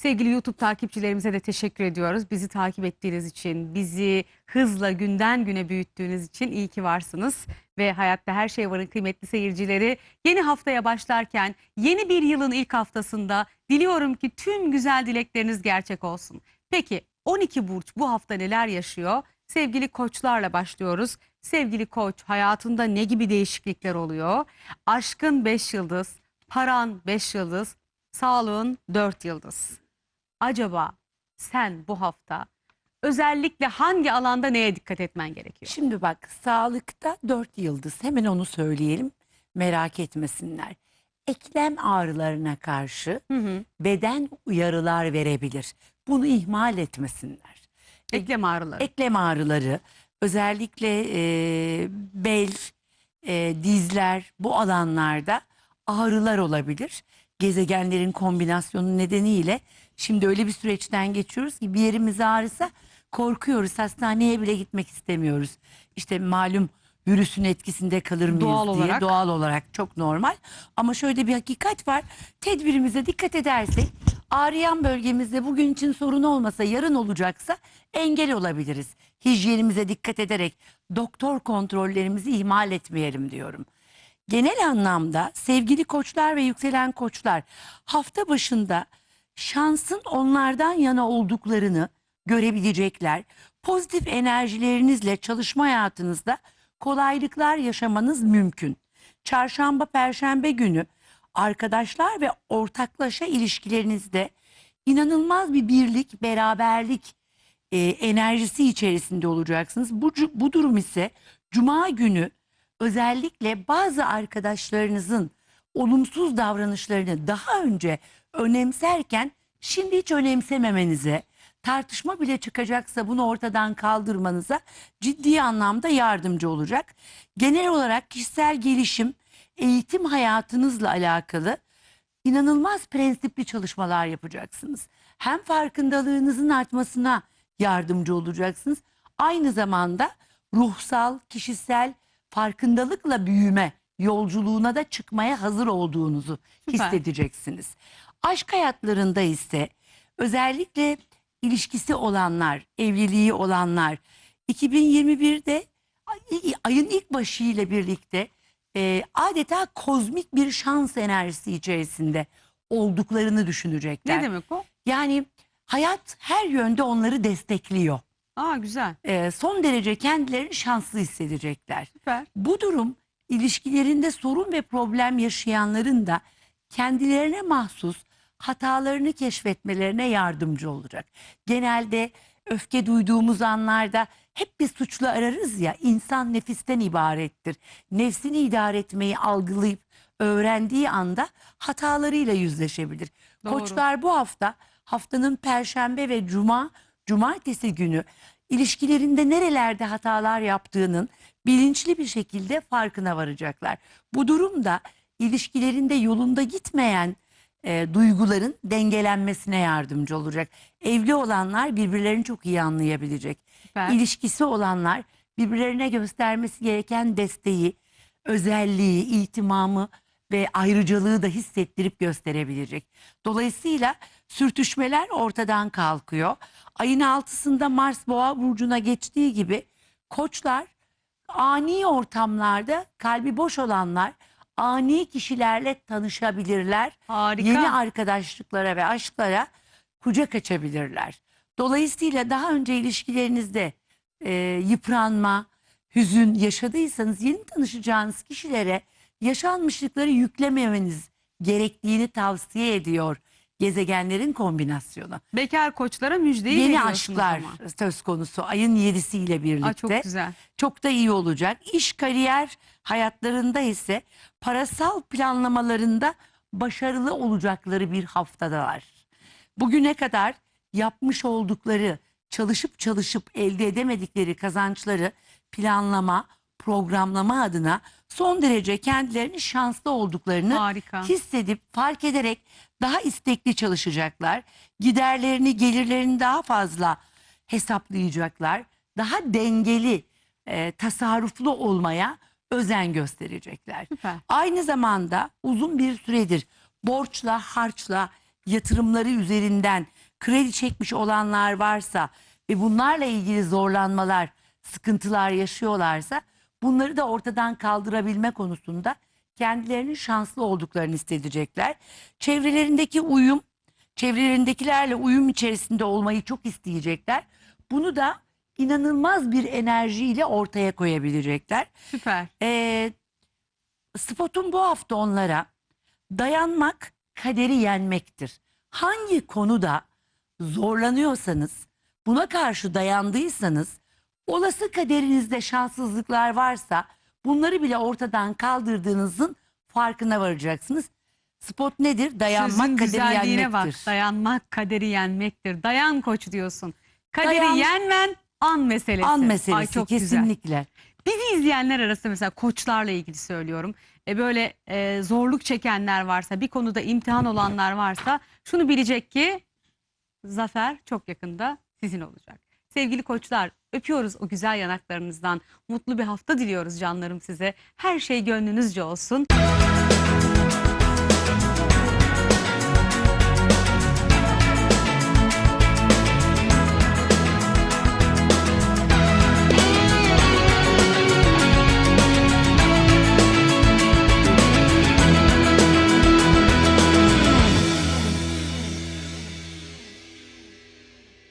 Sevgili YouTube takipçilerimize de teşekkür ediyoruz. Bizi takip ettiğiniz için, bizi hızla günden güne büyüttüğünüz için iyi ki varsınız. Ve Hayatta Her Şey Var'ın kıymetli seyircileri yeni haftaya başlarken yeni bir yılın ilk haftasında diliyorum ki tüm güzel dilekleriniz gerçek olsun. Peki 12 burç bu hafta neler yaşıyor? Sevgili koçlarla başlıyoruz. Sevgili koç hayatında ne gibi değişiklikler oluyor? Aşkın 5 yıldız, paran 5 yıldız, sağlığın 4 yıldız. Acaba sen bu hafta özellikle hangi alanda neye dikkat etmen gerekiyor? Şimdi bak sağlıkta 4 yıldız hemen onu söyleyelim merak etmesinler. Eklem ağrılarına karşı Hı hı. beden uyarılar verebilir. Bunu ihmal etmesinler. Eklem ağrıları. Eklem ağrıları özellikle e, bel, e, dizler bu alanlarda ağrılar olabilir. Gezegenlerin kombinasyonu nedeniyle şimdi öyle bir süreçten geçiyoruz ki bir yerimiz ağrısa korkuyoruz. Hastaneye bile gitmek istemiyoruz. İşte malum virüsün etkisinde kalır mıyız Doğal diye olarak. doğal olarak çok normal. Ama şöyle bir hakikat var. Tedbirimize dikkat edersek ağrıyan bölgemizde bugün için sorun olmasa yarın olacaksa engel olabiliriz. Hijyenimize dikkat ederek doktor kontrollerimizi ihmal etmeyelim diyorum. Genel anlamda sevgili koçlar ve yükselen koçlar hafta başında şansın onlardan yana olduklarını görebilecekler. Pozitif enerjilerinizle çalışma hayatınızda kolaylıklar yaşamanız mümkün. Çarşamba, perşembe günü arkadaşlar ve ortaklaşa ilişkilerinizde inanılmaz bir birlik, beraberlik e, enerjisi içerisinde olacaksınız. Bu, bu durum ise cuma günü özellikle bazı arkadaşlarınızın olumsuz davranışlarını daha önce önemserken şimdi hiç önemsememenize, tartışma bile çıkacaksa bunu ortadan kaldırmanıza ciddi anlamda yardımcı olacak. Genel olarak kişisel gelişim, eğitim hayatınızla alakalı inanılmaz prensipli çalışmalar yapacaksınız. Hem farkındalığınızın artmasına yardımcı olacaksınız. Aynı zamanda ruhsal, kişisel farkındalıkla büyüme yolculuğuna da çıkmaya hazır olduğunuzu Süper. hissedeceksiniz. Aşk hayatlarında ise özellikle ilişkisi olanlar, evliliği olanlar 2021'de ay- ayın ilk başı ile birlikte e, adeta kozmik bir şans enerjisi içerisinde olduklarını düşünecekler. Ne demek o? Yani hayat her yönde onları destekliyor. Aa güzel. E, son derece kendilerini şanslı hissedecekler. Süper. Bu durum ilişkilerinde sorun ve problem yaşayanların da kendilerine mahsus hatalarını keşfetmelerine yardımcı olacak. Genelde öfke duyduğumuz anlarda hep bir suçlu ararız ya insan nefisten ibarettir. Nefsini idare etmeyi algılayıp öğrendiği anda hatalarıyla yüzleşebilir. Doğru. Koçlar bu hafta haftanın perşembe ve cuma cumartesi günü ilişkilerinde nerelerde hatalar yaptığının bilinçli bir şekilde farkına varacaklar. Bu durumda ilişkilerinde yolunda gitmeyen e, duyguların dengelenmesine yardımcı olacak. Evli olanlar birbirlerini çok iyi anlayabilecek. Süper. İlişkisi olanlar birbirlerine göstermesi gereken desteği, özelliği, itimamı ve ayrıcalığı da hissettirip gösterebilecek. Dolayısıyla sürtüşmeler ortadan kalkıyor. Ayın altısında Mars Boğa burcuna geçtiği gibi koçlar ani ortamlarda kalbi boş olanlar ani kişilerle tanışabilirler. Harika. Yeni arkadaşlıklara ve aşklara kucak açabilirler. Dolayısıyla daha önce ilişkilerinizde e, yıpranma, hüzün yaşadıysanız yeni tanışacağınız kişilere yaşanmışlıkları yüklememeniz gerektiğini tavsiye ediyor gezegenlerin kombinasyonu. Bekar koçlara müjdeyi Yeni veriyorsunuz aşklar ama. söz konusu ayın 7'siyle birlikte Aa, çok güzel. çok da iyi olacak. İş kariyer hayatlarında ise parasal planlamalarında başarılı olacakları bir haftadalar. Bugüne kadar yapmış oldukları, çalışıp çalışıp elde edemedikleri kazançları planlama, programlama adına son derece kendilerini şanslı olduklarını Harika. hissedip fark ederek daha istekli çalışacaklar. Giderlerini, gelirlerini daha fazla hesaplayacaklar. Daha dengeli, e, tasarruflu olmaya özen gösterecekler. Süper. Aynı zamanda uzun bir süredir borçla, harçla yatırımları üzerinden kredi çekmiş olanlar varsa ve bunlarla ilgili zorlanmalar, sıkıntılar yaşıyorlarsa bunları da ortadan kaldırabilme konusunda kendilerinin şanslı olduklarını hissedecekler. Çevrelerindeki uyum, çevrelerindekilerle uyum içerisinde olmayı çok isteyecekler. Bunu da inanılmaz bir enerjiyle ortaya koyabilecekler. Süper. Ee, spotun bu hafta onlara dayanmak kaderi yenmektir. Hangi konuda zorlanıyorsanız, buna karşı dayandıysanız, olası kaderinizde şanssızlıklar varsa bunları bile ortadan kaldırdığınızın farkına varacaksınız. Spot nedir? Dayanmak Sözün kaderi güzelliğine bak. yenmektir. Dayanmak kaderi yenmektir. Dayan koç diyorsun. Kaderi Dayan- yenmen an meselesi. An Ay, meselesi çok güzel. kesinlikle. Bizi izleyenler arasında mesela koçlarla ilgili söylüyorum. E böyle e, zorluk çekenler varsa, bir konuda imtihan olanlar varsa şunu bilecek ki zafer çok yakında sizin olacak. Sevgili koçlar öpüyoruz o güzel yanaklarınızdan. Mutlu bir hafta diliyoruz canlarım size. Her şey gönlünüzce olsun.